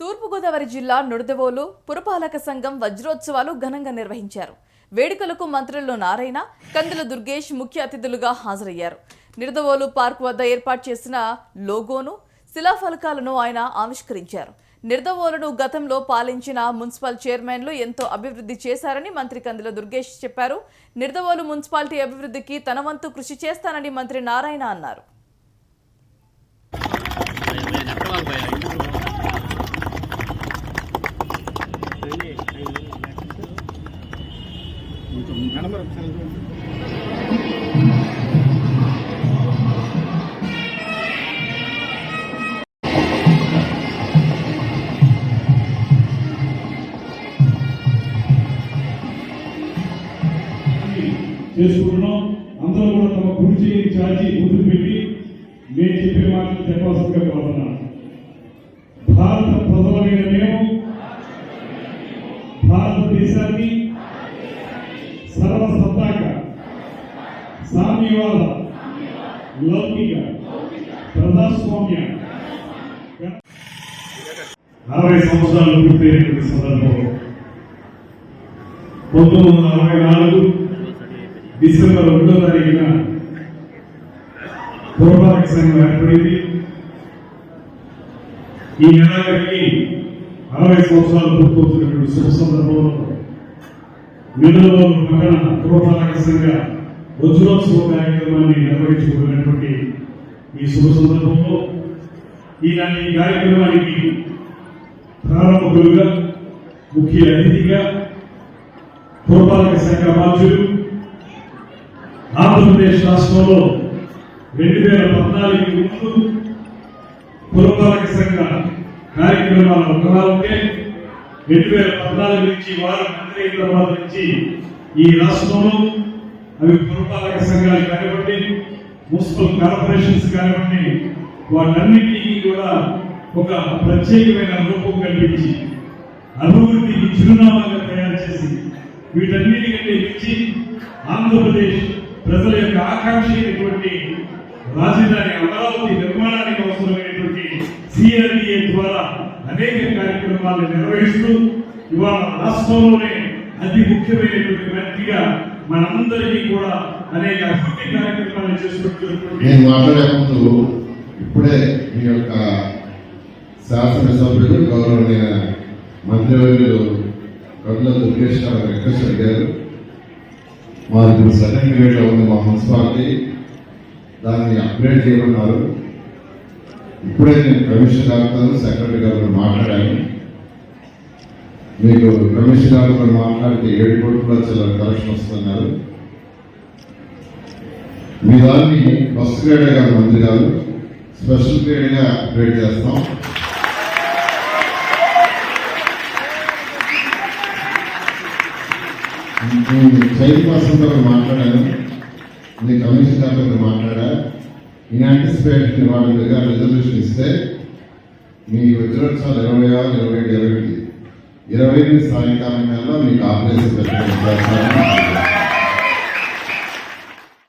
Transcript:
తూర్పుగోదావరి జిల్లా నుడదవోలు పురపాలక సంఘం వజ్రోత్సవాలు ఘనంగా నిర్వహించారు. వేడుకలకు మంత్రులు నారాయణ కందుల దుర్గేష్ ముఖ్య అతిథులుగా హాజరయ్యారు. నిడదవోలు పార్క్ వద్ద ఏర్పాటు చేసిన లోగోను శిలాఫలకాలను ఆయన ఆవిష్కరించారు. నిర్దవోలను గతంలో పాలించిన మున్సిపల్ చైర్మన్లు ఎంతో అభివృద్ధి చేశారని మంత్రి కందుల దుర్గేష్ చెప్పారు. నిర్దవోలు మున్సిపాలిటీ అభివృద్ధికి తన వంతు కృషి చేస్తానని మంత్రి నారాయణ అన్నారు. చేసుకుంటున్నాం అందరూ కూడా తమ గురించి చాచి గుర్తు పెట్టి నేను చెప్పే మాటలు చెప్పాల్సిందిగా కోరుతున్నాను భారత ప్రజలమైన మేము భారతదేశాన్ని సత్తాక సామ్యవాద. లౌకిక. ప్రజాస్వామ్య. అరవై సంవత్సరాలు పూర్తయినటువంటి సందర్భంలో పంతొమ్మిది వందల అరవై నాలుగు డిసెంబర్ ఒకటో తారీఖున పురపాలక సంఘం ఏర్పడింది. ఈ నెలాఖరికి అరవై సంవత్సరాలు పూర్తవుతున్నటువంటి శుభ సందర్భంలో నిధులలో పక్కన పురపాలక సంఘ వజ్రోత్సవ కార్యక్రమాన్ని నిర్వహించుకున్నటువంటి ఈ శుభ సందర్భంలో ఈనాటి ఈ కార్యక్రమానికి ప్రారంభకులుగా ముఖ్య అతిథిగా పురపాలక శాఖ బాధ్యులు ఆంధ్రప్రదేశ్ రాష్ట్రంలో రెండు వేల పద్నాలుగు ముందు పురపాలక సంఘ కార్యక్రమాలు ఒకలా ఉంటే రెండు వేల పద్నాలుగు నుంచి వారు మంత్రి అయిన తర్వాత నుంచి ఈ రాష్ట్రంలో అవి పురపాలక సంఘాలు కానివ్వండి మున్సిపల్ కార్పొరేషన్స్ కానివ్వండి వాటన్నిటికీ కూడా ఒక ప్రత్యేకమైన రూపం కల్పించి అభివృద్ధికి చిరునామాగా తయారు చేసి వీటన్నిటికంటే మించి ఆంధ్రప్రదేశ్ ప్రజల యొక్క ఆకాంక్ష రాజధాని అమరావతి నిర్మాణానికి అవసరమైనటువంటి సిఆర్డిఏ ద్వారా అనేక కార్యక్రమాలు నిర్వహిస్తూ ఇవాళ రాష్ట్రంలోనే అతి ముఖ్యమైనటువంటి వ్యక్తిగా మనందరికీ కూడా అనేక అభివృద్ధి కార్యక్రమాలు చేసుకుంటున్నటువంటి నేను మాట్లాడే ఇప్పుడే మీ యొక్క శాసనసభ్యులు గౌరవనీయ మంత్రివర్యులు కడుల దుర్గేష్ గారు రిక్వెస్ట్ అడిగారు. మాది ఇప్పుడు సెకండ్ గ్రేడ్లో ఉంది మా మున్సిపాలిటీ దాన్ని అప్గ్రేడ్ చేయమన్నారు. ఇప్పుడే నేను కమిషన్ గారితో సెక్రటరీ గారు మాట్లాడాను. మీకు కమిషన్ గారితో మాట్లాడితే ఏడు కోట్ల లక్షల కలెక్షన్ వస్తున్నారు. మీ దాన్ని ఫస్ట్ గ్రేడ్ గారు మంత్రి గారు. స్పెషల్ గ్రేడ్గా అప్గ్రేడ్ చేస్తాం. నేను చైర్పర్సన్తో మాట్లాడాను. మీ కమిషన్ గారితో మాట్లాడారు ఇన్ యాంటిసిపేషన్ వాళ్ళ రిజర్వేషన్ ఇస్తే మీ వజ్రోత్సవాలు ఇరవై ఆరు ఇరవై ఏడు ఇరవై ఎనిమిది ఇరవై ఎనిమిది సాయంకాలం నెలలో మీకు ఆపరేషన్ పెట్టడం